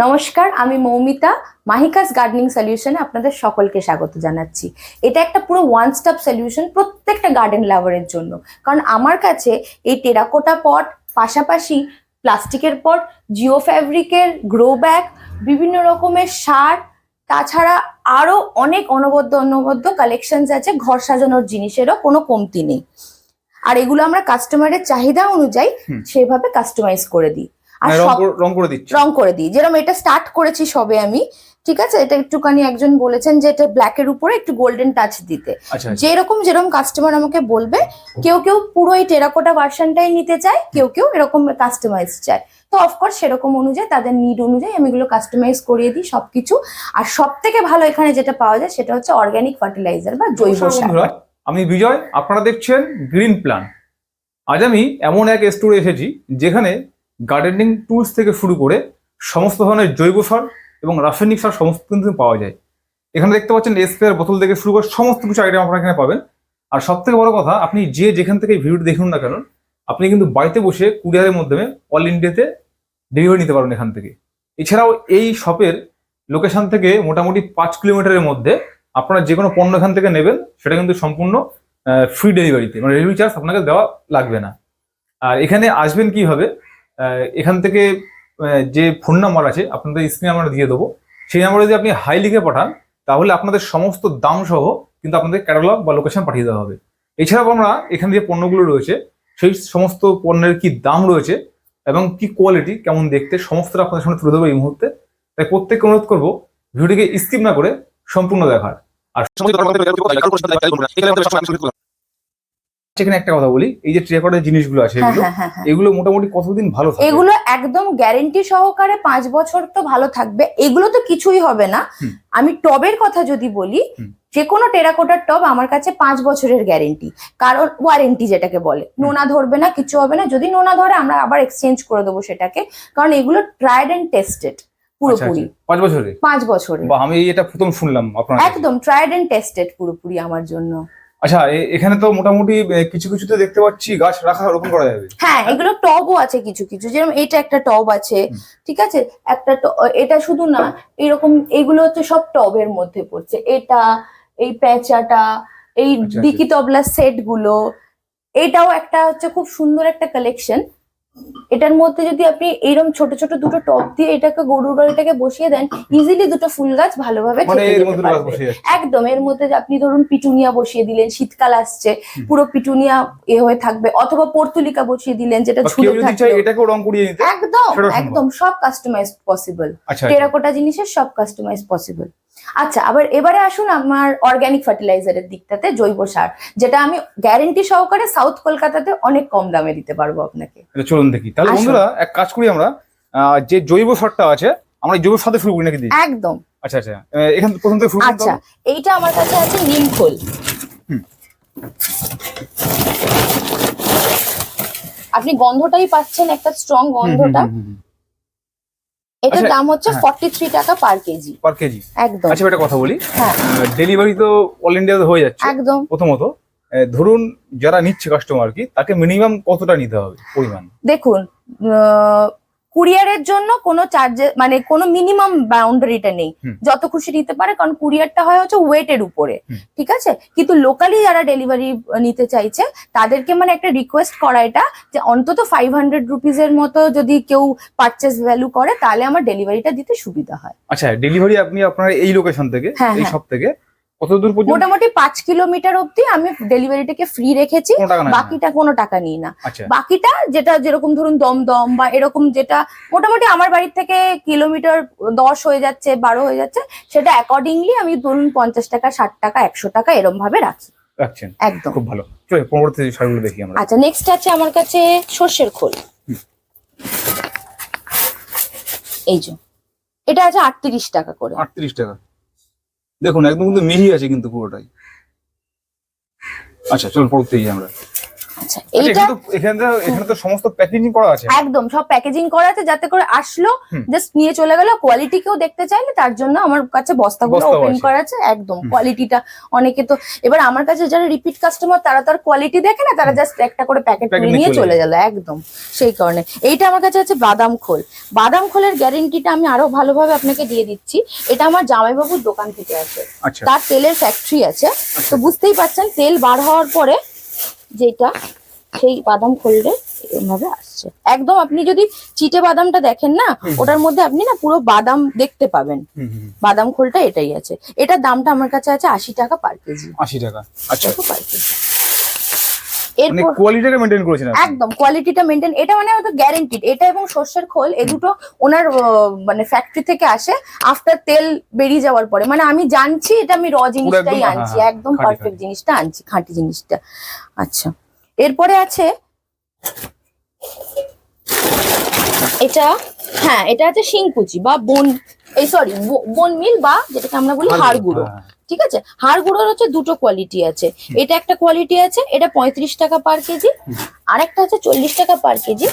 নমস্কার আমি মৌমিতা মাহিকাস গার্ডেনিং সলিউশনে আপনাদের সকলকে স্বাগত জানাচ্ছি। এটা একটা পুরো ওয়ান স্টপ সলিউশন প্রত্যেকটা গার্ডেন লাভারের জন্য। কারণ আমার কাছে এই টেরাকোটা পট পাশাপাশি প্লাস্টিকের পট জিও ফ্যাব্রিকের গ্রো ব্যাগ বিভিন্ন রকমের সার তাছাড়া আরও অনেক অনবদ্য অনবদ্য কালেকশনস আছে ঘর সাজানোর জিনিসেরও কোনো কমতি নেই। আর এগুলো আমরা কাস্টমারের চাহিদা অনুযায়ী সেভাবে কাস্টমাইজ করে দিই। আর মানে রং করে- দিচ্ছি। রং করে দিই। যেরকম এটা স্টার্ট করেছি সবে আমি ঠিক আছে? এটা একটুখানি একজন বলেছেন যে এটা ব্ল্যাকের উপরে একটু গোল্ডেন টাচ দিতে। আচ্ছা আচ্ছা। যেরকম যেরকম কাস্টমার আমাকে বলবে কেউ কেউ পুরো এই টেরাকোটা ভার্সনটাই নিতে চায় কেউ কেউ এরকম কাস্টমাইজ চায়। তো অফকোর্স সেরকম অনুযায়ী তাদের নিড অনুযায়ী আমি এগুলো কাস্টমাইজ করিয়ে দিই সবকিছু। আর সব থেকে ভালো এখানে যেটা পাওয়া যায় সেটা হচ্ছে অর্গানিক ফার্টিলাইজার বা জৈব সার। আমি বিজয় আপনারা দেখছেন গ্রিন প্ল্যান আজ আমি এমন এক স্টোরে এসেছি যেখানে গার্ডেনিং টুলস থেকে শুরু করে সমস্ত ধরনের জৈব সার এবং রাসায়নিক সার সমস্ত কিন্তু পাওয়া যায়। এখানে দেখতে পাচ্ছেন স্প্রেয়ার বোতল থেকে শুরু করে সমস্ত কিছু আইটেম আপনারা এখানে পাবেন। আর সব থেকে বড় কথা, আপনি যে যেখান থেকে ভিডিওটি দেখুন না কেন, আপনি কিন্তু বাড়িতে বসে কুরিয়ারের মাধ্যমে অল ইন্ডিয়াতে ডেলিভারি নিতে পারবেন এখান থেকে। এছাড়াও এই শপের লোকেশন থেকে মোটামুটি পাঁচ কিলোমিটারের মধ্যে আপনারা যে কোনো পণ্য এখান থেকে নেবেন, সেটা কিন্তু সম্পূর্ণ ফ্রি ডেলিভারিতে মানে ডেলিভারি চার্জ আপনাকে দেওয়া লাগবে না। আর এখানে আসবেন কীভাবে? এখান থেকে যে ফোন নাম্বার আছে, আপনাদের স্ক্রিনে আমরা দিয়ে দেবো। সেই নাম্বারে যদি আপনি হাই লিখে পাঠান, তাহলে আপনাদের সমস্ত দাম সহ কিন্তু আপনাদের ক্যাটালগ বা লোকেশন পাঠিয়ে দেওয়া হবে। এছাড়াও আমরা এখানে যে পণ্যগুলো রয়েছে, সেই সমস্ত পণ্যের কি দাম রয়েছে এবং কি কোয়ালিটি কেমন দেখতে, সমস্তটা আপনাদের সামনে তুলে দেবো এই মুহূর্তে। তাই প্রত্যেককে অনুরোধ করব, ভিডিওটিকে স্কিপ না করে সম্পূর্ণ দেখার। আর সেখানে একটা কথা বলি এই যে জিনিসগুলো আছে হ্যাঁ এগুলো হ্যাঁ হ্যাঁ এগুলো মোটামুটি কতদিন ভালো থাকে? এগুলো একদম গ্যারেন্টি সহকারে পাঁচ বছর তো ভালো থাকবে। এগুলো তো কিছুই হবে না। আমি টবের কথা যদি বলি। যে কোনো টেরাকোটার টব আমার কাছে পাঁচ বছরের গ্যারেন্টি কারণ ওয়ারেন্টি যেটাকে বলে। নোনা ধরবে না কিছু হবে না। যদি নোনা ধরে আমরা আবার এক্সচেঞ্জ করে দেবো সেটাকে। কারণ এগুলো ট্রাইড অ্যান্ড টেস্টেড পুরোপুরি। পাঁচ বছরে পাঁচ বছরে আমি এটা প্রথম শুনলাম একদম ট্রাইড অ্যান্ড টেস্টেড পুরোপুরি আমার জন্য। আচ্ছা এখানে তো মোটামুটি কিছু কিছু কিছুতে দেখতে পাচ্ছি গাছ রাখা রোপণ করা যাবে। হ্যাঁ এগুলো টবও আছে কিছু কিছু যেরকম এটা একটা টব আছে ঠিক আছে? একটা এটা শুধু না এরকম এগুলো হচ্ছে সব টবের মধ্যে পড়ছে। এটা এই প্যাঁচাটা এই আচ্ছা। ডিকি তবলা সেটগুলো এটাও একটা হচ্ছে খুব সুন্দর একটা কালেকশন এটার মধ্যে যদি আপনি এরকম ছোট ছোট দুটো টব দিয়ে এটাকে গরুর গাড়িটাকে বসিয়ে দেন ইজিলি দুটো ফুল গাছ ভালোভাবে মানে একদম এর মধ্যে যে আপনি ধরুন পিটুনিয়া বসিয়ে দিলেন শীতকাল আসছে পুরো পিটুনিয়া এ হয়ে থাকবে অথবা পর্তুলিকা বসিয়ে দিলেন যেটা ঝুলে একদম একদম সব কাস্টমাইজ পসিবল আচ্ছা আচ্ছা। টেরাকোটা জিনিসের সব কাস্টমাইজ পসিবল আচ্ছা আবার এবারে আসুন আমার অর্গানিক ফার্টিলাইজারের দিকটাতে জৈব সার যেটা আমি গ্যারেন্টি সহকারে সাউথ কলকাতাতে অনেক কম দামে দিতে পারব আপনাকে। চলুন দেখি। তাহলে বন্ধুরা এক কাজ করি আমরা যে জৈব সারটা আছে আমরা জৈব সাথে শুরু করি নাকি একদম। আচ্ছা আচ্ছা এখান প্রথম থেকে শুরু আচ্ছা এইটা আমার কাছে আছে নিম খোল। আপনি গন্ধটাই পাচ্ছেন একটা স্ট্রং গন্ধটা। এটার আচ্ছা, দাম হচ্ছে হ্যাঁ। ফর্টি থ্রি টাকা পার কেজি। পার কেজি। একদম। আচ্ছা একটা কথা বলি। হ্যাঁ। ডেলিভারি তো অল ইন্ডিয়াতে হয়ে যাচ্ছে। একদম। প্রথমত ধরুন যারা নিচ্ছে কাস্টমার কি তাকে মিনিমাম কতটা নিতে হবে পরিমাণ? দেখুন কুরিয়ারের জন্য কোনো চার্জে মানে কোনো মিনিমাম বাউন্ডারিটা নেই। যত খুশি নিতে পারে কারণ কুরিয়ারটা হয় হচ্ছে ওয়েটের উপরে ঠিক আছে? কিন্তু লোকালি যারা ডেলিভারি নিতে চাইছে তাদেরকে মানে একটা রিকোয়েস্ট করা এটা যে অন্তত ফাইভ হান্ড্রেড রুপিজের মতো যদি কেউ পারচেস ভ্যালু করে তাহলে আমার ডেলিভারিটা দিতে সুবিধা হয়। আচ্ছা ডেলিভারি আপনি আপনার এই লোকেশন থেকে হ্যাঁ, এই হ্যাঁ। সব থেকে কত দূর পর্যন্ত? মোটামুটি পাঁচ কিলোমিটার অবধি আমি ডেলিভারিটাকে ফ্রি রেখেছি বাকিটা কোনো টাকা নিই না। আচ্ছা। বাকিটা যেটা যেরকম ধরুন দমদম বা এরকম যেটা মোটামুটি আমার বাড়ির থেকে কিলোমিটার দশ হয়ে যাচ্ছে বারো হয়ে যাচ্ছে সেটা অ্যাকর্ডিংলি আমি ধরুন পঞ্চাশ টাকা ষাট টাকা একশো টাকা এরম ভাবে রাখি। রাখছেন? একদম। খুব ভালো। চলো পরবর্তী সারগুলো দেখি আমরা। আচ্ছা নেক্সট আছে আমার কাছে সর্ষের খোল। এই যে এটা আছে আটত্রিশ টাকা করে। আটত্রিশ টাকা। দেখুন একদম কিন্তু মিহি আছে কিন্তু পুরোটাই। আচ্ছা চল পড়তে যাই আমরা। আচ্ছা আচ্ছা, এইটা এখানে এখানে তো সমস্ত প্যাকেজিং করা আছে। একদম সব প্যাকেজিং করা আছে যাতে করে আসলো জাস্ট নিয়ে চলে গেল কোয়ালিটি কেউ দেখতে চাইলে তার জন্য আমার কাছে বস্তাগুলো ওপেন করা আছে একদম কোয়ালিটিটা অনেকে তো এবার আমার কাছে যারা রিপিট কাস্টমার তারা তার কোয়ালিটি দেখে না তারা জাস্ট একটা করে প্যাকেট নিয়ে চলে গেল একদম সেই কারণে। এইটা আমার কাছে আছে বাদাম খোল। বাদাম খোলের গ্যারেন্টিটা আমি আরও ভালোভাবে আপনাকে দিয়ে দিচ্ছি। এটা আমার জামাইবাবুর দোকান থেকে আছে আচ্ছা। তার তেলের ফ্যাক্টরি আছে। তো বুঝতেই পারছেন তেল বার হওয়ার পরে যেটা সেই বাদাম খুললে এভাবে আসছে। একদম আপনি যদি চিটে বাদামটা দেখেন না ওটার মধ্যে আপনি না পুরো বাদাম দেখতে পাবেন। বাদাম খোলটা এটাই আছে। এটার দামটা আমার কাছে আছে আশি টাকা পার কেজি। আশি টাকা। আচ্ছা। Per KG. মানে এরপর কোয়ালিটিটাকে মেনটেন করেছেন একদম কোয়ালিটিটা মেনটেন এটা মানে হয়তো গ্যারেন্টিড এটা এবং সর্ষের খোল এই দুটো ওনার মানে ফ্যাক্টরি থেকে আসে আফটার তেল বেরিয়ে যাওয়ার পরে। মানে আমি জানছি এটা আমি র জিনিসটাই হ্যাঁ, আনছি হ্যাঁ, একদম পারফেক্ট জিনিসটা আনছি খাঁটি জিনিসটা। আচ্ছা এরপরে আছে এটা হ্যাঁ এটা আছে শিংকুচি বা বন এই সরি বন মিল বা যেটাকে আমরা বলি হাড় গুঁড়ো হ্যাঁ, ঠিক আছে? হাড় গুঁড়োর হচ্ছে দুটো কোয়ালিটি আছে। এটা একটা কোয়ালিটি আছে এটা পঁয়ত্রিশ টাকা পার কেজি। আর একটা আছে চল্লিশ টাকা পার কেজি।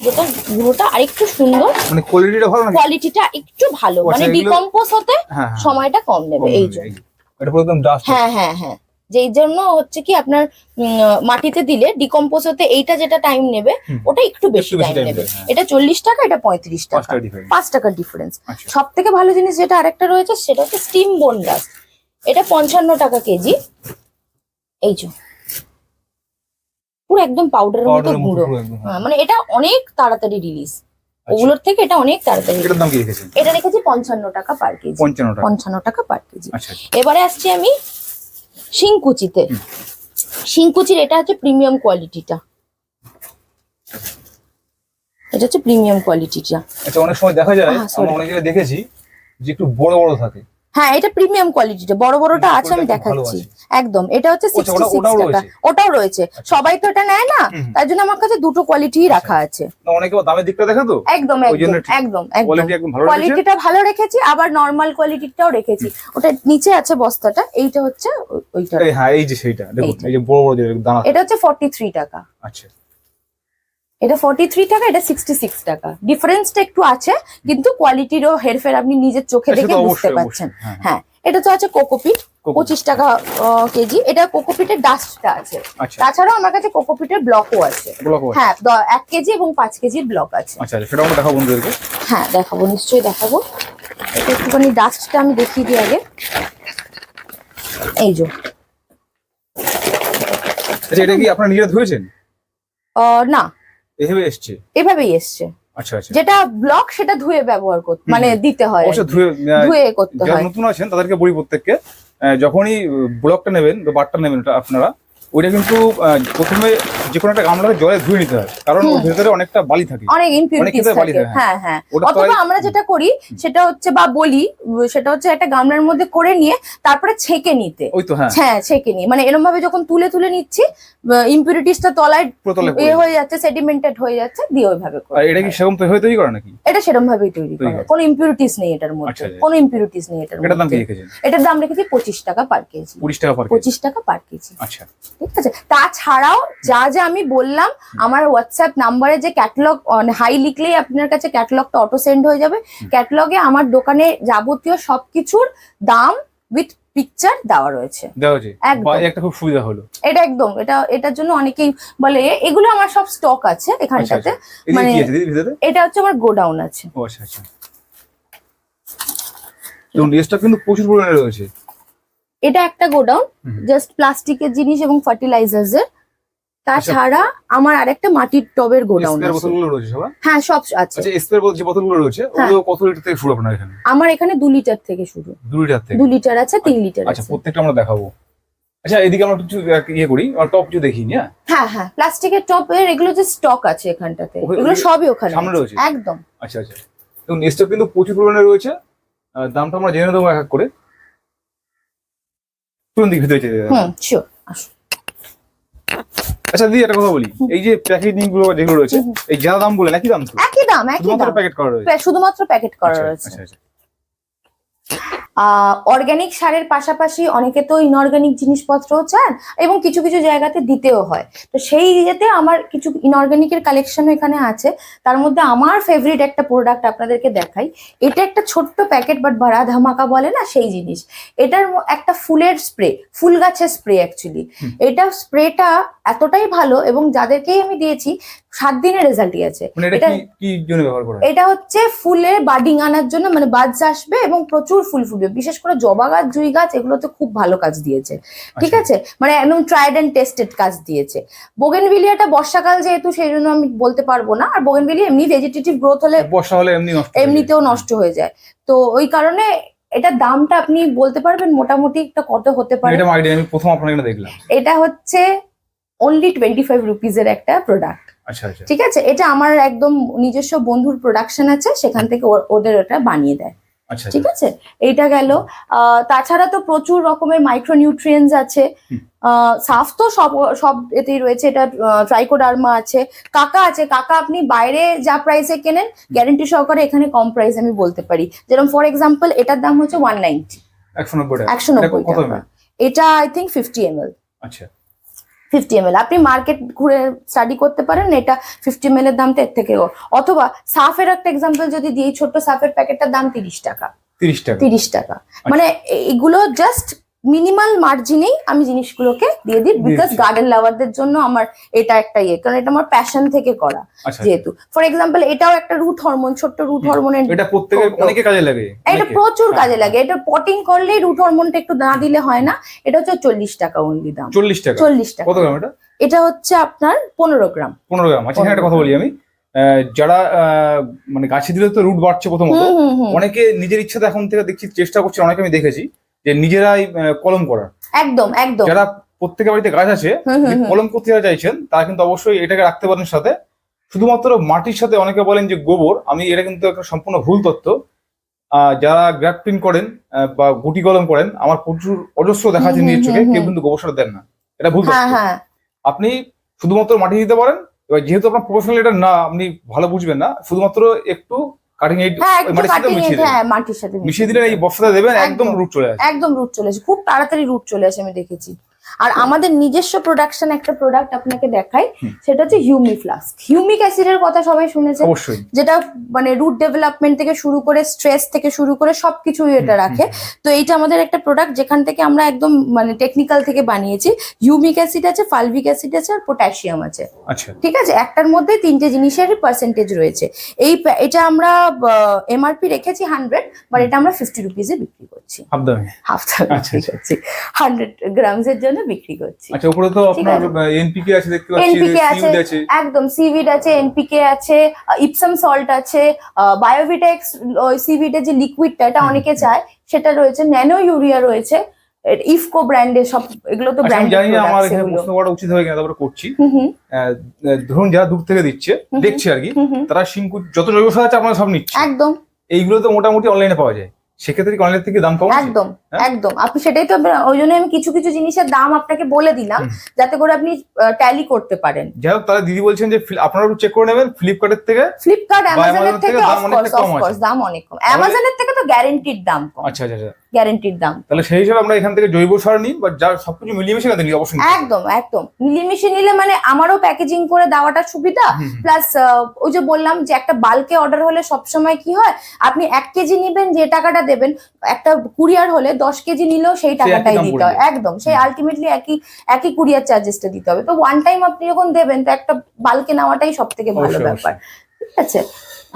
যেটা গুঁড়োটা আরেকটু সুন্দর। মানে কোয়ালিটিটা ভালো কোয়ালিটিটা একটু ভালো। আচ্ছা, মানে ডিকম্পোজ হতে হ্যাঁ হ্যাঁ। সময়টা কম নেবে এই জন্য। এটা পুরো একদম ডাস্ট হ্যাঁ হ্যাঁ হ্যাঁ। যেই জন্য হচ্ছে কি আপনার মাটিতে দিলে ডিকম্পোজ হতে এইটা যেটা টাইম নেবে ওটা একটু বেশি টাইম নেবে। হ্যাঁ। এটা চল্লিশ টাকা এটা পঁয়ত্রিশ টাকা পাঁচ টাকার ডিফারেন্স আচ্ছা। সব থেকে ভালো জিনিস যেটা আরেকটা রয়েছে সেটা হচ্ছে স্টিম বোনডাস এটা পঞ্চান্ন টাকা কেজি। এই যে। পুরো একদম পাউডারের মতো গুঁড়ো। হ্যাঁ। হ্যাঁ, মানে এটা অনেক তাড়াতাড়ি রিলিজ আচ্ছা। ওগুলোর থেকে এটা অনেক তাড়াতাড়ি এটা রেখেছি পঞ্চান্ন টাকা পার কেজি। পঞ্চান্ন টাকা। Per KG. আচ্ছা আচ্ছা। এবারে আসছি আমি শিংকুচিতে। শিংকুচির এটা হচ্ছে প্রিমিয়াম কোয়ালিটিটা এটা হচ্ছে প্রিমিয়াম কোয়ালিটিটা আচ্ছা অনেক সময় দেখা যায় sorry. আমরা অনেক জায়গায় দেখেছি যে একটু বড় বড় থাকে। হ্যাঁ এটা প্রিমিয়াম কোয়ালিটিটা বড় বড়টা আছে আমি দেখাচ্ছি। একদম। এটা হচ্ছে আচ্ছা, সিক্সটি সিক্স ওটাও টাকা। রয়েছে? ওটাও রয়েছে। সবাই তো এটা নেয় না। তার জন্য আমার কাছে দুটো কোয়ালিটি রাখা আছে। অনেকে দামের দিকটা দেখে তো? একদম একদম একদম কোয়ালিটিটা ভালো রেখেছি? আবার নর্মাল কোয়ালিটিটাও রেখেছি। ওটা নিচে আছে বস্তাটা এইটা হচ্ছে ওইটা। হ্যাঁ এই যে সেইটা। দেখুন এই যে বড় বড় দানা। এটা হচ্ছে ফর্টি থ্রি টাকা। আচ্ছা। এটা ফর্টি থ্রি টাকা এটা সিক্সটি সিক্স টাকা। ডিফারেন্সটা একটু আছে কিন্তু কোয়ালিটিরও হেরফের আপনি নিজের চোখে দেখে বুঝতে পারছেন। হ্যাঁ। হ্যাঁ। এটা তো আছে কোকোপিট পঁচিশ টাকা কেজি। এটা কোকোপিটের ডাস্টটা আছে। আচ্ছা। তাছাড়াও আমার কাছে কোকোপিটের ব্লকও আছে। হ্যাঁ এক কেজি এবং পাঁচ কেজির ব্লক আছে। আচ্ছা আচ্ছা হ্যাঁ দেখাবো নিশ্চয়ই দেখাবো। এটা একটুখানি ডাস্টটা আমি দেখিয়ে দিই আগে। এই যে। এটা কি আপনারা নিজেরা ধুয়েছেন? না। এভাবে এসছে? এভাবেই এসছে। আচ্ছা আচ্ছা। যেটা ব্লক সেটা ধুয়ে ব্যবহার করতে মানে দিতে হয়। অবশ্য ধুয়ে ধুয়ে করতে যারা হয়। নতুন আছেন তাদেরকে বলি প্রত্যেককে যখনই ব্লকটা নেবেন বা বারটা নেবেন ওটা আপনারা ওইটা কিন্তু প্রথমে যে কোনো একটা গামলাতে জলে ধুয়ে নিতে হয়। কারণ ওর ভেতরে অনেকটা বালি থাকে। অনেক বালি থাকে। থাকে, হ্যাঁ। হ্যাঁ অথবা আমরা যেটা করি সেটা হচ্ছে বা বলি সেটা হচ্ছে একটা গামলার মধ্যে করে নিয়ে তারপরে ছেঁকে নিতে। ওই তো হ্যাঁ। হ্যাঁ ছেঁকে নিয়ে। মানে এরকম ভাবে যখন তুলে তুলে নিচ্ছি ইমপিউরিটিসটা তলায় এ হয়ে যাচ্ছে সেডিমেন্টেড হয়ে যাচ্ছে দিয়ে ওইভাবে করি আর এটা কি সেরকম তো হয়ে তৈরি করে নাকি? এটা সেরকম ভাবেই তৈরি করা। কোনো ইমপিউরিটিস নেই এটার আচ্ছা, মধ্যে। আচ্ছা। কোনো ইমপিউরিটিস নেই এটার এটার দাম কি মধ্যে রেখেছেন? এটার দাম রেখেছি পঁচিশ টাকা পার কেজি পঁচিশ টাকা পার কেজি পঁচিশ টাকা পার কেজি আচ্ছা। ঠিক আছে? তাছাড়াও যা যা আমি বললাম আমার হোয়াটসঅ্যাপ নাম্বারে যে ক্যাটালগ হাই লিখলেই আপনার কাছে ক্যাটালগটা অটো সেন্ড হয়ে যাবে। ক্যাটালগে আমার দোকানে যাবতীয় সবকিছুর দাম উইথ পিকচার দেওয়া রয়েছে। একটা খুব সুবিধা হলো। এটা একদম। এটা এটার জন্য অনেকেই বলে এগুলো আমার সব স্টক আছে আচ্ছা এখানটাতে আচ্ছা মানে- দিদি ভিতরে? এটা হচ্ছে আমার গোডাউন আছে। আচ্ছা আচ্ছা। কিন্তু প্রচুর পরিমাণে রয়েছে। এটা একটা গোডাউন। জাস্ট প্লাস্টিকের জিনিস এবং ফার্টিলাইজার্স এর তাছাড়া আমার আরেকটা মাটির টবের গোডাউন হ্যাঁ সব আছে। আচ্ছা স্প্রে যে বোতলগুলো রয়েছে হ্যাঁ। ওগুলো কত লিটার থেকে শুরু আপনার এখানে? আমার এখানে দু লিটার থেকে শুরু। দু লিটার থেকে। দু লিটার আছে তিন লিটার আচ্ছা আছে। প্রত্যেকটা আমরা দেখাবো। আচ্ছা এদিকে আমরা কিছু ইয়ে করি আর টপ কিছু দেখি হ্যাঁ? হ্যাঁ হ্যাঁ প্লাস্টিকের টপ এর এগুলো যে স্টক আছে এখানটাতে এগুলো সবই ওখানে সামনে রয়েছে? একদম। আচ্ছা আচ্ছা। এবং স্টক কিন্তু প্রচুর পরিমাণে রয়েছে। দামটা আমরা জেনে দেবো এক এক করে। কোন দিক ভিতরে যেতে হুম শিওর আসো। আচ্ছা দিদি একটা কথা বলি। এই যে প্যাকেটিংগুলো যেগুলো রয়েছে এই যা দাম বলে একই দাম একই দাম একই শুধুমাত্র দাম। প্যাকেট করা রয়েছে? শুধুমাত্র প্যাকেট করা আচ্ছা, রয়েছে। আচ্ছা আচ্ছা। অর্গ্যানিক সারের পাশাপাশি অনেকে তো ইনঅর্গ্যানিক জিনিসপত্রও চান এবং কিছু কিছু জায়গাতে দিতেও হয়। তো সেই ইয়েতে আমার কিছু ইনঅর্গ্যানিকের কালেকশন এখানে আছে। তার মধ্যে আমার ফেভারিট একটা প্রোডাক্ট আপনাদেরকে দেখাই। এটা একটা ছোট্ট প্যাকেট বাট বাড়া ধামাকা বলে না সেই জিনিস। এটার একটা ফুলের স্প্রে ফুল গাছের স্প্রে অ্যাকচুয়ালি এটা স্প্রেটা এতটাই ভালো এবং যাদেরকেই আমি দিয়েছি সাত দিনের রেজাল্টই আছে। মানে এটা এটা- কি কি জন্য ব্যবহার করা এটা হচ্ছে ফুলের বাডিং আনার জন্য মানে বাজ আসবে এবং প্রচুর ফুল ফুটবে বিশেষ করে জবা গাছ জুই গাছ এগুলোতে খুব ভালো কাজ দিয়েছে। ঠিক আচ্ছা। আছে? মানে একদম ট্রাইড অ্যান্ড টেস্টেড কাজ দিয়েছে। বোগেনভিলিয়াটা বর্ষাকাল যেহেতু সেই জন্য আমি বলতে পারব না। আর বোগেনভিলিয়া এমনি ভেজিটেটিভ গ্রোথ হলে বর্ষা হলে এমনি। এমনিতেও নষ্ট হয়ে যায়। তো ওই কারণে এটার দামটা আপনি বলতে পারবেন মোটামুটি একটা কত হতে পারে? এটা আইডিয়া আমি প্রথম আপনার এখানে দেখলাম। এটা হচ্ছে অনলি টোয়েন্টি ফাইভ রুপিজের একটা প্রোডাক্ট আচ্ছা আচ্ছা। ঠিক আছে? এটা আমার একদম নিজস্ব বন্ধুর প্রোডাকশন আছে সেখান থেকে ওদের ওটা বানিয়ে দেয়। ঠিক আছে? এইটা গেল। তাছাড়া তো প্রচুর রকমের মাইক্রোনিউট্রিয়েন্টস আছে। সাফ তো সব সব এতেই রয়েছে। এটা ট্রাইকোডার্মা আছে। কাকা আছে। কাকা আপনি বাইরে যা প্রাইসে কেনেন গ্যারেন্টি সহকারে এখানে কম প্রাইস আমি বলতে পারি। যেরকম ফর এক্সাম্পল এটার দাম হচ্ছে ওয়ান নাইনটি একশো নব্বই টাকা। একশো এটা আই থিঙ্ক ফিফটি এম এল আচ্ছা। ফিফটি এম আপনি মার্কেট ঘুরে স্টাডি করতে পারেন এটা ফিফটি এম এর দামটা এর থেকেও অথবা সাফের একটা এক্সাম্পল যদি দিই ছোট্ট সাফের প্যাকেটটার দাম তিরিশ টাকা। তিরিশ টাকা। তিরিশ টাকা। মানে এগুলো জাস্ট মিনিমাল মার্জিনেই আমি জিনিসগুলোকে দিয়ে দিই বিকজ। গার্ডেন লাভারদের জন্য আমার এটা একটা ইয়ে কারণ এটা আমার প্যাশন থেকে করা আচ্ছা যেহেতু। ফর এক্সাম্পল এটাও একটা রুট হরমোন ছোট্ট রুট। হরমোনের এটা প্রত্যেকে কত? অনেকে কাজে লাগে এটা প্রচুর হ্যাঁ। কাজে লাগে। এটা পটিং করলেই রুট হরমোনটা একটু না দিলে হয় না। এটা হচ্ছে চল্লিশ টাকা অনলি দাম। চল্লিশ টাকা? চল্লিশ টাকা। কত গ্রাম এটা? এটা হচ্ছে আপনার পনেরো গ্রাম। পনেরো গ্রাম। আচ্ছা একটা কথা বলি আমি। যারা মানে গাছে দিলে তো রুট বাড়ছে প্রথমত। অনেকে নিজের ইচ্ছাতে এখন থেকে দেখছি চেষ্টা করছে অনেকে আমি দেখেছি। যে নিজেরাই কলম করার। একদম একদম। যারা প্রত্যেকের বাড়িতে গাছ আছে। কলম করতে যারা চাইছেন তারা কিন্তু অবশ্যই এটাকে রাখতে পারেন সাথে। শুধুমাত্র মাটির সাথে অনেকে বলেন যে গোবর আমি এটা কিন্তু একটা সম্পূর্ণ ভুল তথ্য যারা গ্রাফটিং করেন বা গুটি কলম করেন আমার প্রচুর অজস্র দেখা যাচ্ছে নিজের চোখে কেউ কিন্তু গোবর সার দেন না। এটা ভুল হ্যাঁ হ্যাঁ। আপনি শুধুমাত্র মাটি দিতে পারেন এবার যেহেতু আপনার প্রফেশনাল এটা না আপনি ভালো বুঝবেন না শুধুমাত্র একটু কাটিং হ্যাঁ মাটির সাথে মিশিয়ে হ্যাঁ মাটির সাথে মিশিয়ে দিলে এই বস্তাটা দেবেন একদম। রুট চলে আসে। একদম রুট চলে আসে খুব তাড়াতাড়ি রুট চলে আসে আমি দেখেছি। আর আমাদের নিজস্ব প্রোডাকশন একটা প্রোডাক্ট আপনাকে দেখাই সেটা হচ্ছে হিউমি ফ্লাস্ক হিউমিক অ্যাসিডের কথা সবাই শুনেছে। যেটা মানে রুট ডেভেলপমেন্ট থেকে শুরু করে স্ট্রেস থেকে শুরু করে সবকিছুই এটা রাখে। তো এইটা আমাদের একটা প্রোডাক্ট যেখান থেকে আমরা একদম মানে টেকনিক্যাল থেকে বানিয়েছি। হিউমিক অ্যাসিড আছে ফালভিক অ্যাসিড আছে আর পটাশিয়াম আছে। আচ্ছা। ঠিক আছে? একটার মধ্যে তিনটে জিনিসেরই পার্সেন্টেজ রয়েছে। এই এটা আমরা এমআরপি রেখেছি হান্ড্রেড বাট এটা আমরা ফিফটি রুপিজে বিক্রি করছি। হাফ দামে। হাফ দামে আচ্ছা, আচ্ছা। হান্ড্রেড গ্রামস এর জন্য বিক্রি করছি। আচ্ছা উপরে তো আপনার এনপিকে আছে দেখতে পাচ্ছি NPK আছে। একদম সিভিড আছে এনপিকে আছে ইপসাম সল্ট আছে বায়োভিটেক্স ওই সিভিডের যে লিকুইডটা এটা অনেকে চায় সেটা রয়েছে ন্যানো ইউরিয়া রয়েছে ইফকো ব্র্যান্ডের সব এগুলো তো আচ্ছা ব্র্যান্ড জানি না আমার এখানে প্রশ্ন করা উচিত হবে কিনা তারপরে করছি। ধরুন যারা দূর থেকে দিচ্ছে দেখছে আর কি তারা শিঙ্কু যত জৈব সার আছে আপনারা সব নিচ্ছে। একদম। এইগুলো তো মোটামুটি অনলাইনে পাওয়া যায়। সেক্ষেত্রে কি অনলাইন থেকে দাম কম একদম হ্যাঁ? একদম। আপনি সেটাই তো ওই জন্য আমি কিছু কিছু জিনিসের দাম আপনাকে বলে দিলাম যাতে করে আপনি ট্যালি করতে পারেন। যাই হোক তাহলে দিদি বলছেন যে আপনারা চেক করে নেবেন ফ্লিপকার্টের থেকে? ফ্লিপকার্ট অ্যামাজনের থেকে থেকে দাম অনেক অফকোর্স কম আছে। অফকোর্স দাম অনেক কম। অ্যামাজনের থেকে তো গ্যারেন্টিড দাম কম। আচ্ছা আচ্ছা। গ্যারেন্টিড দাম। তাহলে সেই হিসাবে আমরা এখান থেকে জৈব সার নিই বা যা সবকিছু মিলিয়ে মিশে নিই অবশ্যই একদম একদম। মিলিয়ে নিলে মানে আমারও প্যাকেজিং করে দেওয়াটা সুবিধা। প্লাস ওই যে বললাম যে একটা বাল্কে অর্ডার হলে সবসময় কি হয় আপনি এক কেজি নিবেন যে টাকাটা দেবেন একটা কুরিয়ার হলে দশ কেজি নিলেও সেই টাকাটাই দিতে হয়। একদম সেই। আলটিমেটলি একই একই কুরিয়ার চার্জেসটা দিতে হবে। তো ওয়ান টাইম আপনি যখন দেবেন তো একটা বাল্কে নেওয়াটাই সব থেকে ভালো ব্যাপার। ঠিক আছে?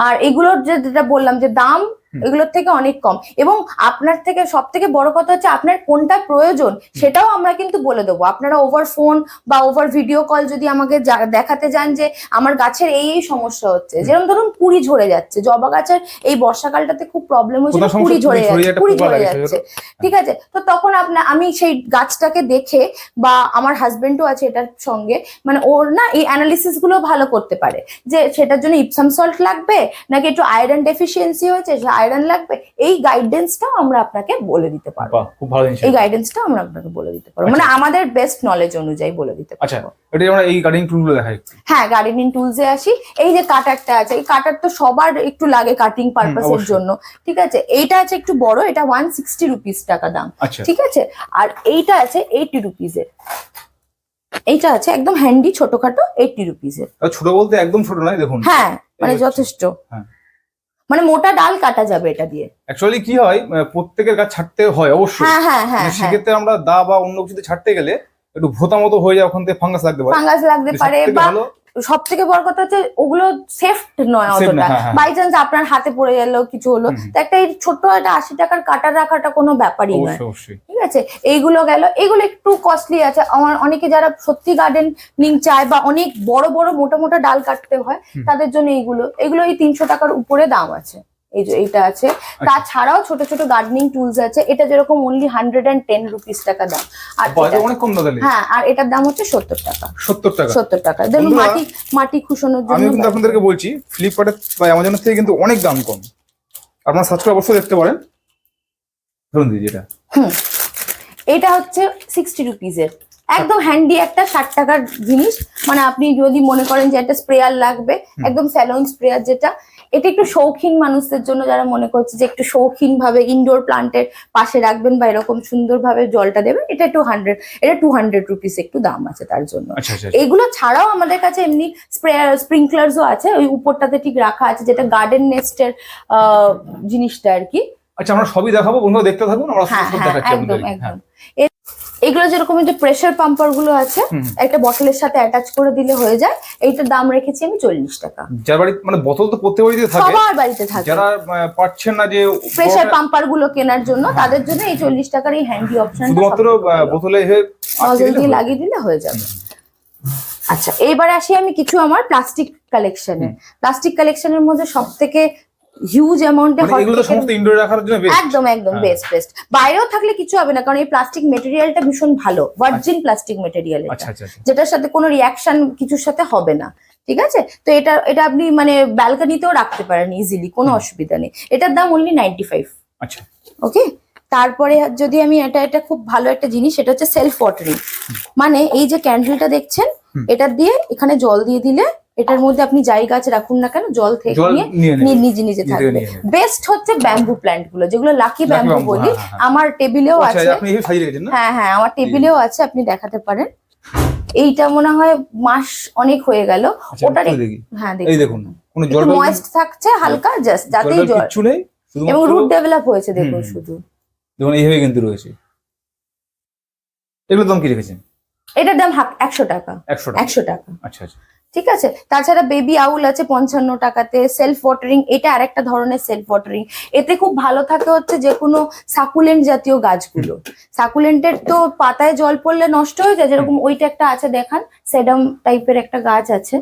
আর এগুলোর যেটা বললাম যে দাম। এগুলোর থেকে অনেক কম। এবং আপনার থেকে সব থেকে বড় কথা হচ্ছে আপনার কোনটা প্রয়োজন সেটাও আমরা কিন্তু বলে দেবো। আপনারা ওভার ফোন বা ওভার ভিডিও কল যদি আমাকে দেখাতে যান যে আমার গাছের এই এই সমস্যা হচ্ছে। যেরকম ধরুন কুড়ি ঝরে যাচ্ছে জবা গাছের এই বর্ষাকালটাতে খুব প্রবলেম হয়েছিল কুড়ি ঝরে যাচ্ছে কুড়ি ঝরে যাচ্ছে। ঠিক আছে? তো তখন আপনার আমি সেই গাছটাকে দেখে বা আমার হাজবেন্ডও আছে এটার সঙ্গে মানে ওর না এই অ্যানালিসিসগুলো ভালো করতে পারে। যে সেটার জন্য ইপসাম সল্ট লাগবে নাকি একটু আয়রন ডেফিসিয়েন্সি হয়েছে আয়রন লাগবে এই গাইডেন্সটাও আমরা আপনাকে বলে দিতে পারব। খুব ভালো এই গাইডেন্সটাও আমরা আপনাকে বলে দিতে পারব। মানে আমাদের বেস্ট নলেজ অনুযায়ী বলে দিতে আচ্ছা পারব। এটা আমরা এই গার্ডেনিং টুলগুলো দেখাই হ্যাঁ গার্ডেনিং টুলসে আসি। এই যে কাটারটা আছে এই কাটার তো সবার একটু লাগে কাটিং পারপাসের জন্য। ঠিক আছে? এইটা আছে একটু বড় এটা ওয়ান সিক্সটি রুপিস টাকা দাম। আচ্ছা। ঠিক আছে? আর এইটা আছে এইটি রুপিসের এইটা আছে একদম হ্যান্ডি ছোটখাটো এইটি রুপিসের ছোট বলতে একদম ছোট নয় দেখুন। হ্যাঁ মানে যথেষ্ট। হ্যাঁ। মানে মোটা ডাল কাটা যাবে এটা দিয়ে। অ্যাকচুয়ালি কি হয় প্রত্যেকের গাছ ছাড়তে হয় অবশ্যই। হ্যাঁ হ্যাঁ হ্যাঁ হ্যাঁ। সেক্ষেত্রে আমরা দা বা অন্য কিছুতে ছাড়তে গেলে একটু ভোতা মতো হয়ে যায় ওখান থেকে ফাঙ্গাস লাগতে পারে। ফাঙ্গাস লাগতে পারে বা সব থেকে বড় কথা হচ্ছে ওগুলো সেফ নয় অতটা। হ্যাঁ, হ্যাঁ। বাই চান্স আপনার হাতে পড়ে গেল কিছু হলো। তো একটা এই ছোট্ট একটা আশি টাকার কাটা রাখাটা কোনো ব্যাপারই নয়। ঠিক আছে? এইগুলো গেল। এগুলো একটু কস্টলি আছে। আমার অনেকে যারা সত্যি গার্ডেনিং চায় বা অনেক বড় বড় মোটা মোটা ডাল কাটতে হয় তাদের জন্য এইগুলো। এগুলো এই তিনশো টাকার উপরে দাম আছে। এই যে এইটা আছে। আচ্ছা। তাছাড়াও ছোট ছোট গার্ডেনিং টুলস আছে। এটা যেরকম only hundred and ten rupees টাকা দাম। আর অনেক কম দাদালি। হ্যাঁ আর এটার দাম হচ্ছে সত্তর টাকা। সত্তর টাকা। সত্তর টাকা। দেখুন বন্ধুরা, মাটি মাটি খুশানোর আমি জন্য কিন্তু আপনাদেরকে বলছি ফ্লিপকার্টের বা অ্যামাজনের থেকে কিন্তু অনেক দাম কম। আপনারা সার্চ করে অবশ্যই দেখতে পারেন। ধরুন দিদি এটা। হুম। এটা হচ্ছে সিক্সটি রুপিজের একদম হ্যান্ডি একটা ষাট টাকার জিনিস। মানে আপনি যদি মনে করেন যে একটা স্প্রেয়ার লাগবে একদম স্যালন স্প্রেয়ার যেটা এটা একটু শৌখিন মানুষদের জন্য যারা মনে করছে যে একটু শৌখিন ভাবে ইনডোর প্লান্টের পাশে রাখবেন বা এরকম সুন্দরভাবে জলটা দেবেন এটা টু হান্ড্রেড এটা টু হান্ড্রেড রুপিস একটু দাম আছে তার জন্য। আচ্ছা আচ্ছা এগুলো ছাড়াও আমাদের কাছে এমনি স্প্রেয়ার স্প্রিংকলার্সও আছে ওই উপরটাতে ঠিক রাখা আছে যেটা গার্ডেন নেস্টের জিনিসটা আর কি। আচ্ছা আমরা সবই দেখাবো বন্ধুরা দেখতে থাকুন আমরা হ্যাঁ সব হ্যাঁ দেখাচ্ছি একদম। হ্যাঁ এগুলো যেরকম যে প্রেসার পাম্পারগুলো আছে। একটা বটলের সাথে অ্যাটাচ করে দিলে হয়ে যায়। এইটার দাম রেখেছি আমি চল্লিশ টাকা। যার বাড়ি মানে বোতল তো প্রত্যেক বাড়িতে থাকে। সবার বাড়িতে থাকে। যারা পারছেন না যে প্রেসার পাম্পারগুলো কেনার জন্য তাদের জন্য এই চল্লিশ টাকার এই হ্যান্ডি অপশন শুধুমাত্র বোতলে নজল দিয়ে লাগিয়ে দিলে হয়ে যাবে। আচ্ছা এইবার আসি আমি কিছু আমার প্লাস্টিক কালেকশনে প্লাস্টিক কালেকশনের মধ্যে সব থেকে হিউজ অ্যামাউন্টে মানে এগুলো সমস্ত ইনডোরে রাখার জন্য বেস্ট একদম একদম হ্যাঁ। বেস্ট বেস্ট বাইরেও থাকলে কিছু হবে না কারণ এই প্লাস্টিক মেটেরিয়ালটা ভীষণ ভালো ভার্জিন প্লাস্টিক মেটেরিয়াল এটা। যেটার সাথে কোনো রিয়াকশন কিছুর সাথে হবে না ঠিক আছে? তো এটা এটা আপনি মানে ব্যালকনিতেও রাখতে পারেন ইজিলি কোনো অসুবিধা নেই। এটার দাম অনলি নাইনটি ফাইভ আচ্ছা। ওকে তারপরে যদি আমি এটা এটা খুব ভালো একটা জিনিস এটা হচ্ছে সেলফ ওয়াটারিং মানে এই যে ক্যান্ডেলটা দেখছেন এটা দিয়ে এখানে জল দিয়ে দিলে এটার মধ্যে আপনি যাই গাছ রাখুন না কেন জল থেকে নিয়ে নিজে নিজে থাকবে। বেস্ট হচ্ছে ব্যাম্বু প্ল্যান্টগুলো যেগুলো লাকি ব্যাম্বু বলি। হ্যাঁ, হ্যাঁ, হ্যাঁ। আমার টেবিলেও আচ্ছা আছে। আপনি এই সাজিয়ে রেখেছেন না? হ্যাঁ হ্যাঁ আমার টেবিলেও আছে আপনি দেখাতে পারেন। এইটা মনে হয় মাস অনেক হয়ে গেল। আচ্ছা, ওটার দেখি হ্যাঁ এই দেখুন। ময়েস্ট থাকছে হালকা জাস্ট যাতেই জল এবং রুট ডেভেলপ হয়েছে দেখুন শুধু। দেখুন এইভাবে কিন্তু রয়েছে। এগুলো দাম কি রেখেছেন? এটার দাম হাফ একশো টাকা। একশো টাকা। একশো টাকা। আচ্ছা আচ্ছা। ঠিক আছে? তাছাড়া বেবি আউল আছে পঞ্চান্ন টাকাতে সেলফ ওয়াটারিং এটা আরেকটা ধরনের সেলফ ওয়াটারিং। এতে খুব ভালো থাকে হচ্ছে যে কোনো সাকুলেন্ট জাতীয় গাছগুলো। সাকুলেন্টের তো পাতায় জল পড়লে নষ্ট হয়ে যায় যেরকম ওইটা একটা আছে দেখান সেডাম টাইপের একটা গাছ আছে।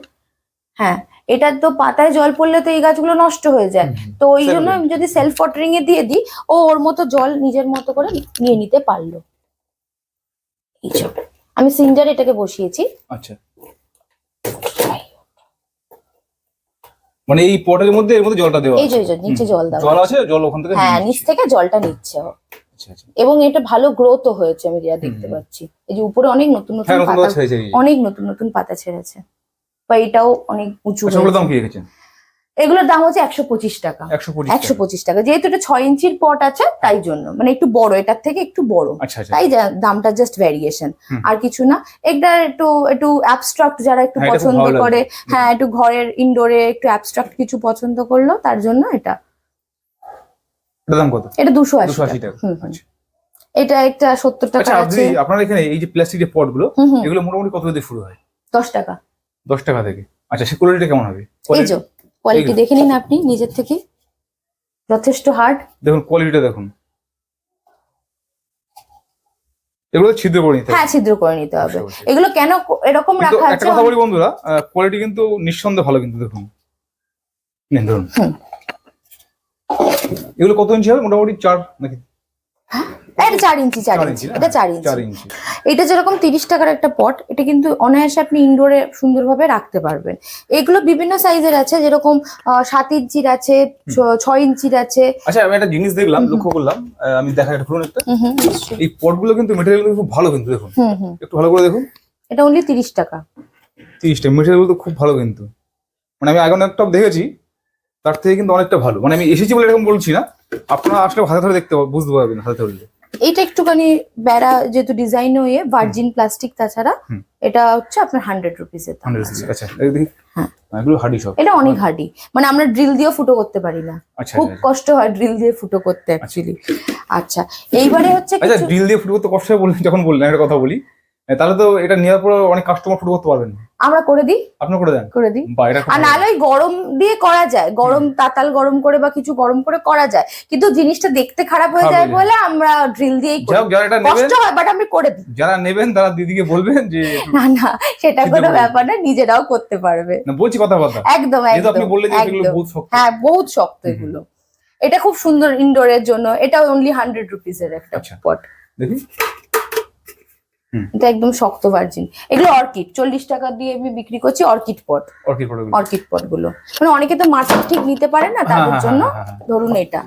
হ্যাঁ এটার তো পাতায় জল পড়লে তো এই গাছগুলো নষ্ট হয়ে যায়। তো ওই জন্য আমি যদি সেলফ ওয়াটারিং এ দিয়ে দিই ও ওর মতো জল নিজের মতো করে নিয়ে নিতে পারল। আমি সিঞ্জার এটাকে বসিয়েছি। আচ্ছা। মানে এই পটের মধ্যে এর মধ্যে জলটা দেওয়া এই যে নিচে জল দেওয়া জল আছে। জল ওখান থেকে হ্যাঁ নিচ থেকে জলটা নিচ্ছে ও। আচ্ছা আচ্ছা। এবং এটা ভালো গ্রোথও হয়েছে আমি যা দেখতে পাচ্ছি। এই যে উপরে অনেক নতুন নতুন হ্যাঁ পাতা এই যে। অনেক নতুন নতুন পাতা ছেড়েছে। বা এটাও অনেক উঁচু আচ্ছা দাম কি রেখেছেন? এগুলোর দাম হচ্ছে একশো পঁচিশ টাকা। একশো পঁচিশ টাকা। যেহেতু এটা ছয় ইঞ্চির পট আছে তাই জন্য। মানে একটু বড় এটার থেকে একটু বড়। আচ্ছা আচ্ছা। তাই দামটা জাস্ট ভ্যারিয়েশন আর কিছু না। এটা একটু একটু অ্যাবস্ট্রাক্ট যারা একটু হ্যাঁ, পছন্দ করে হ্যাঁ একটু ঘরের ইনডোরে একটু অ্যাবস্ট্রাক্ট কিছু পছন্দ করল তার জন্য এটা। দাম কত? এটা দুশো আশি টাকা। এটা একটা সত্তর টাকা আছে আপনি আপনার এখানে এই যে প্লাস্টিক যে পটগুলো এগুলো মোটামুটি কত দিয়ে শুরু হয়? দশ টাকা। দশ টাকা থেকে। আচ্ছা সে কোয়ালিটি কেমন হবে? এই যে কোয়ালিটি দেখে নিন আপনি নিজের থেকে। যথেষ্ট হার্ড দেখুন কোয়ালিটিটা দেখুন। এগুলো ছিদ্র করে নিতে। হ্যাঁ ছিদ্র করে নিতে হবে। এগুলো কেন এরকম রাখা একটা কথা বলি বন্ধুরা কোয়ালিটি কিন্তু নিঃসন্দেহে ভালো কিন্তু দেখুন। নিন ধরুন। এগুলো কত ইঞ্চি হবে? মোটামুটি চার নাকি? এটা চার ইঞ্চি চার ইঞ্চি। এটা চার ইঞ্চি। এটা যেরকম তিরিশ টাকার একটা পট এটা কিন্তু অনায়াসে আপনি ইনডোরে সুন্দরভাবে রাখতে পারবেন। এগুলো বিভিন্ন সাইজের আছে যেরকম সাত ইঞ্চির আছে ছয় ইঞ্চির আছে। আচ্ছা আমি একটা জিনিস দেখলাম লক্ষ্য করলাম। আমি দেখা একটা খুলুন একটা। এই পটগুলো কিন্তু মেটেরিয়াল খুব ভালো কিন্তু দেখুন। একটু ভালো করে দেখুন। এটা অনলি তিরিশ টাকা। তিরিশটা মেটেরিয়াল তো খুব ভালো কিন্তু। মানে আমি আগে টপ দেখেছি তার থেকে কিন্তু অনেকটা ভালো। মানে আমি এসেছি বলে এরকম বলছি না। আপনারা আসলে হাতে ধরে দেখতে বুঝতে পারবেন হাতে ধরলে। এটা একটুখানি বেড়া যেহেতু ডিজাইন হয়ে ভার্জিন প্লাস্টিক তাছাড়া এটা হচ্ছে আপনার হান্ড্রেড দাম আচ্ছা হ্যাঁ। এগুলো হার্ডি সব এটা অনেক হার্ডি মানে আমরা ড্রিল দিয়েও ফুটো করতে পারি না। আচ্ছা খুব আচ্ছা। কষ্ট হয় ড্রিল দিয়ে ফুটো করতে অ্যাকচুয়ালি আচ্ছা। এইবারে হচ্ছে আচ্ছা ড্রিল দিয়ে ফুটো করতে কষ্ট হয় বললেন যখন বললেন একটা কথা বলি। তাহলে তো এটা নেওয়ার পর অনেক কাস্টমার ফুট করতে পারবেন। আমরা করে দিই। আপনি করে দেন। করে দিই। আর। নাহলে ওই গরম দিয়ে করা যায়। গরম তাতাল গরম করে বা কিছু গরম করে করা যায়। কিন্তু জিনিসটা দেখতে খারাপ হয়ে যায় বলে আমরা ড্রিল দিয়েই কষ্ট হয় বাট আমি করে দিই। যারা নেবেন তারা দিদিকে বলবেন যে না না সেটা কোনো ব্যাপার না নিজেরাও করতে পারবে। না বলছি কথা কথা একদম যেহেতু আপনি একদম বললেন যে এগুলো বহুত শক্ত। হ্যাঁ বহুত শক্ত এগুলো। এটা খুব সুন্দর ইনডোরের জন্য। এটা অনলি হান্ড্রেড রুপিস এর একটা আচ্ছা। পট দেখি। এটা একদম শক্ত ভার্জিন এগুলো অর্কিড চল্লিশ টাকা দিয়ে আমি বিক্রি করছি অর্কিড পট অর্কিড পটগুলো। মানে অনেকে তো মার্কেট ঠিক নিতে পারে না তাদের হ্যাঁ, জন্য। হ্যাঁ, হ্যাঁ, ধরুন এটা।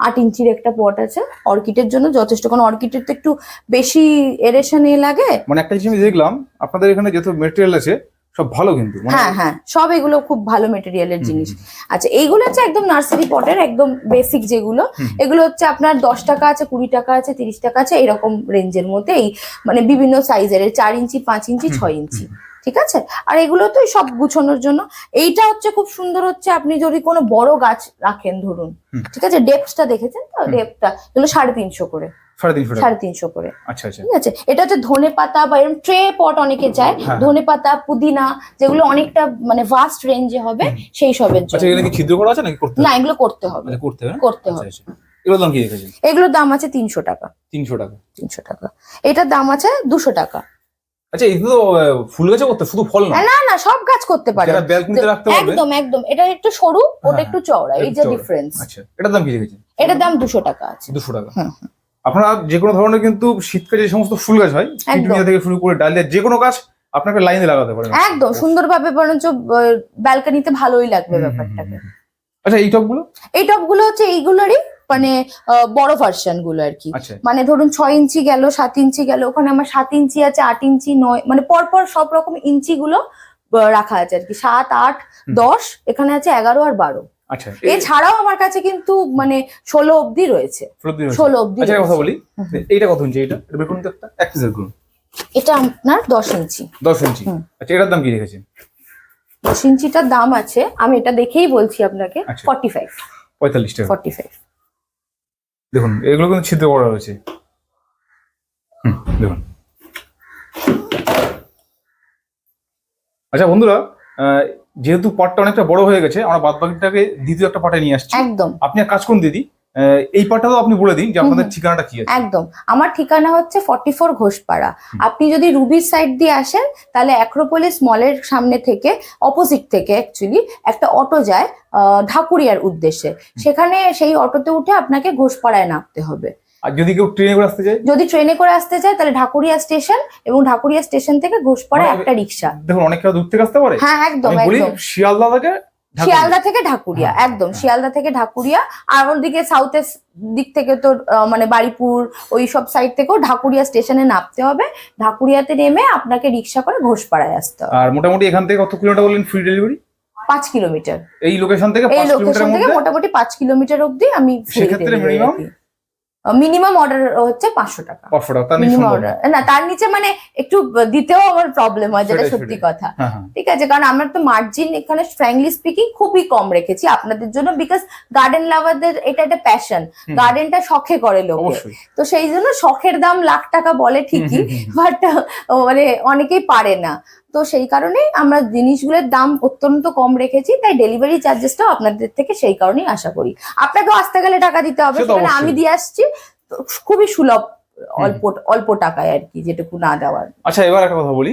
আট ইঞ্চির একটা পট আছে। অর্কিডের জন্য যথেষ্ট। কারণ অর্কিডের তো একটু বেশি এরেশন এ লাগে। মানে একটা জিনিস দেখলাম আপনাদের এখানে যত মেটেরিয়াল আছে সব ভালো কিন্তু মানে হ্যাঁ হ্যাঁ সব এগুলো খুব ভালো মেটেরিয়ালের জিনিস। আচ্ছা এইগুলো হচ্ছে একদম নার্সারি পটের একদম বেসিক যেগুলো এগুলো হচ্ছে আপনার দশ টাকা আছে কুড়ি টাকা আছে তিরিশ টাকা আছে এরকম রেঞ্জের মধ্যে এই মানে বিভিন্ন সাইজের চার ইঞ্চি পাঁচ ইঞ্চি ছয় ইঞ্চি ঠিক আছে? আর এগুলো তো সব গুছানোর জন্য। এইটা হচ্ছে খুব সুন্দর হচ্ছে আপনি যদি কোনো বড় গাছ রাখেন ধরুন ঠিক আছে? ডেপসটা দেখেছেন তো। ডেপটা এগুলো সাড়ে তিনশো করে। সাড়ে তিনশো করে। আচ্ছা আচ্ছা। ঠিক আছে? এটা হচ্ছে ধনে পাতা বা এরকম ট্রে পট অনেকে চায়। হ্যাঁ। ধনে পাতা পুদিনা যেগুলো অনেকটা মানে ভাস্ট রেঞ্জে হবে সেই সবের আচ্ছা জন্য। এখানে কি ছিদ্র করা আছে নাকি করতে না এগুলো করতে হবে। করতে হবে করতে হবে। এগুলোর দাম কি রেখেছেন? এগুলোর দাম আছে তিনশো টাকা। তিনশো টাকা। তিনশো টাকা। এটার দাম আছে দুশো টাকা। আচ্ছা ফুল গাছে করতে শুধু ফল না? না না সব গাছ করতে পারে। যারা ব্যালকনিতে রাখতে পারবে একদম একদম। এটা একটু সরু ওটা হ্যাঁ, একটু চওড়া এই যে ডিফারেন্স আচ্ছা এটার দাম কি রেখেছেন? এটার দাম দুশো টাকা আছে। দুশো টাকা। হুম, আপনারা যে কোনো ধরনের কিন্তু শীতকালে যে সমস্ত ফুল গাছ হয় পিটুনিয়া থেকে শুরু করে ডালিয়া যে কোনো গাছ আপনাকে লাইনে লাগাতে পারেন। একদম সুন্দরভাবে বরঞ্চ ব্যালকানিতে ভালোই লাগবে ব্যাপারটাকে। আচ্ছা এই টপগুলো? এই টপগুলো হচ্ছে এইগুলোরই মানে বড় ভার্সনগুলো আর কি। আচ্ছা। মানে ধরুন ছয় ইঞ্চি গেল সাত ইঞ্চি গেল ওখানে আমার সাত ইঞ্চি আছে আট ইঞ্চি নয় মানে পরপর সব রকম ইঞ্চি গুলো রাখা আছে আর কি। সাত আট দশ এখানে আছে এগারো আর বারো। আচ্ছা। এছাড়াও আমার কাছে কিন্তু মানে ষোলো অবধি রয়েছে। ষোলো অবধি আচ্ছা কথা বলি। এইটা কত ইঞ্চি এটা বের করুন তো একটা। এক পিসের করুন। এটা আপনার দশ ইঞ্চি। দশ ইঞ্চি। আচ্ছা এটার দাম কি রেখেছেন? দশ ইঞ্চিটার দাম আছে। আমি এটা দেখেই বলছি আপনাকে আচ্ছা। ফর্টি ফাইভ পঁয়তাল্লিশ টাকা। ফর্টি ফাইভ দেখুন এগুলো কিন্তু ছিদ্র করা রয়েছে। হুম দেখুন। আচ্ছা বন্ধুরা যেহেতু পাটটা অনেকটা বড় হয়ে গেছে আমরা বাদ বাকিটাকে দ্বিতীয় একটা পাটে নিয়ে আসছি। একদম। আপনি এক কাজ করুন দিদি এই পাটটাও আপনি বলে দিন যে আপনাদের ঠিকানাটা কি আছে। একদম। আমার ঠিকানা হচ্ছে ফর্টি ফোর ঘোষপাড়া আপনি যদি রুবির সাইড দিয়ে আসেন তাহলে অ্যাক্রোপোলিস মলের সামনে থেকে অপোজিট থেকে অ্যাকচুয়ালি একটা অটো যায় আহ, ঢাকুরিয়ার উদ্দেশ্যে। সেখানে সেই অটোতে উঠে আপনাকে ঘোষপাড়ায় নামতে হবে। আর যদি কেউ ট্রেনে করে আসতে চায়? যদি ট্রেনে করে আসতে চায় তাহলে ঢাকুরিয়া স্টেশন এবং ঢাকুরিয়া স্টেশন থেকে ঘোষপাড়ায় মানে- একটা রিক্সা। দেখুন অনেক দূর থেকে আসতে পারে? হ্যাঁ একদম একদম। শিয়ালদা থেকে। শিয়ালদা থেকে ঢাকুরিয়া হ্যাঁ, একদম হ্যাঁ। শিয়ালদা থেকে ঢাকুরিয়া। আর ওদিকে সাউথের দিক থেকে তো মানে বাড়িপুর ওই সব সাইড থেকেও ঢাকুরিয়া স্টেশনে নামতে হবে। ঢাকুরিয়াতে নেমে আপনাকে রিক্সা করে ঘোষপাড়ায় আসতে হবে। আর মোটামুটি এখান থেকে কত কিলোমিটার বললেন ফ্রি ডেলিভারি পাঁচ কিলোমিটার। এই লোকেশন থেকে এই লোকেশন থেকে মোটামুটি পাঁচ কিলোমিটার অবধি আমি সেক্ষেত্রে minimum? মিনিমাম অর্ডার হচ্ছে পাঁচশো টাকা। পাঁচশো টাকা মিনিমাম। অর্ডার না তার নিচে মানে একটু দিতেও আমার প্রবলেম হয় যেটা সত্যি কথা। হ্যাঁ হ্যাঁ। ঠিক আছে কারণ আমরা তো মার্জিন এখানে ফ্র্যাঙ্কলি স্পিকিং খুবই কম রেখেছি আপনাদের জন্য বিকজ গার্ডেন লাভারদের এটা একটা প্যাশন গার্ডেনটা শখে করে লোকে। তো সেই জন্য শখের দাম লাখ টাকা বলে ঠিকই। বাট মানে অনেকেই পারে না। তো সেই কারণেই আমরা জিনিসগুলোর দাম অত্যন্ত কম রেখেছি তাই ডেলিভারি চার্জেসটাও আপনাদের থেকে সেই কারণেই আশা করি। আপনাকেও আসতে গেলে টাকা দিতে হবে সেখানে আমি দিয়ে আসছি খুবই সুলভ অল্প অল্প টাকায় আর কি যেটুকু না দেওয়ার। আচ্ছা এবার একটা কথা বলি।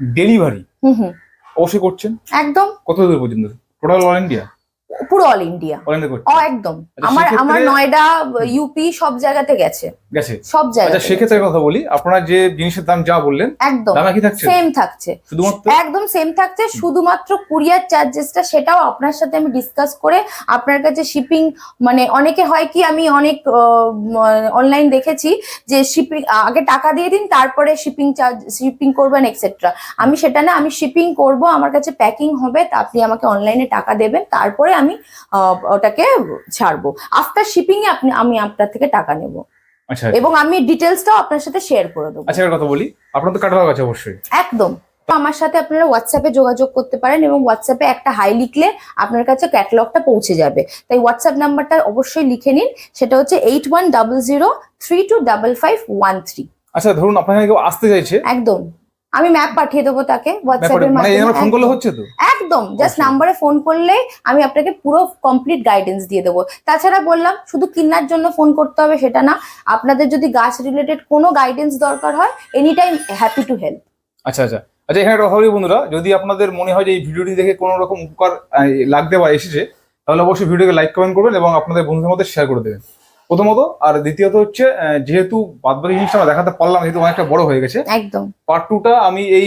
ডেলিভারি হুম। হুম অবশ্যই করছেন? একদম। কত দূর পর্যন্ত? টোটাল অল ইন্ডিয়া পুরো অল ইন্ডিয়া ও একদম। আচ্ছা, আমার আমার নয়ডা ইউপি সব জায়গাতে গেছে। গেছে। সব আচ্ছা সেক্ষেত্রে কথা বলি আপনারা যে জিনিসের দাম যা বললেন একদম। দাম একই থাকছে? সেম থাকছে। শুধুমাত্র একদম সেম থাকছে শুধুমাত্র কুরিয়ার চার্জেসটা সেটাও আপনার সাথে আমি ডিসকাস করে আপনার কাছে শিপিং মানে অনেকে হয় কি আমি অনেক অনলাইন দেখেছি যে শিপিং আগে টাকা দিয়ে দিন তারপরে শিপিং চার্জ শিপিং করবেন এক্সেট্রা আমি সেটা না আমি শিপিং করব আমার কাছে প্যাকিং হবে তা আপনি আমাকে অনলাইনে টাকা দেবেন তারপরে আমি ওটাকে ছাড়বো। আফটার শিপিং এ আপনি আমি আপনার থেকে টাকা নেব। আচ্ছা এবং আমি ডিটেলসটাও আপনার সাথে শেয়ার করে দেবো। আচ্ছা কথা বলি আপনার তো কাটালগ আছে অবশ্যই। একদম। তো আমার সাথে আপনারা হোয়াটসঅ্যাপে যোগাযোগ করতে পারেন এবং হোয়াটসঅ্যাপে একটা হাই লিখলে আপনার কাছে ক্যাটালগটা পৌঁছে যাবে। তাই হোয়াটসঅ্যাপ নাম্বারটা অবশ্যই লিখে নিন। সেটা হচ্ছে eight one double zero three two double five one three আচ্ছা ধরুন আপনার কেউ আসতে চাইছে। একদম। আমি ম্যাপ পাঠিয়ে দেবো তাকে হোয়াটসঅ্যাপের মানে ফোন করলে মাধ্যমে হচ্ছে তো? একদম। জাস্ট নাম্বারে ফোন করলে আমি আপনাকে পুরো কমপ্লিট গাইডেন্স দিয়ে দেবো। তাছাড়া বললাম শুধু কিনার জন্য ফোন করতে হবে সেটা না। আপনাদের যদি গাছ রিলেটেড কোনো গাইডেন্স দরকার হয় any time happy to help আচ্ছা আচ্ছা। আচ্ছা এখানে কথা বলি বন্ধুরা যদি আপনাদের মনে হয় যে এই ভিডিওটি দেখে কোনো রকম উপকার লাগতে বা এসেছে তাহলে অবশ্যই ভিডিওকে লাইক কমেন্ট করবেন এবং আপনাদের বন্ধুদের মধ্যে শেয়ার করে দেবেন। প্রথমত আর দ্বিতীয়ত হচ্ছে যেহেতু বাদবাকি জিনিসটা আমরা দেখাতে পারলাম যেহেতু অনেকটা বড় হয়ে গেছে একদম। পার্ট টুটা আমি এই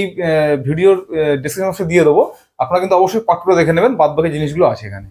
ভিডিওর ডিসক্রিপশন দিয়ে দেবো। আপনারা কিন্তু অবশ্যই পার্ট টুটা দেখে নেবেন বাদবাকি জিনিসগুলো আছে এখানে।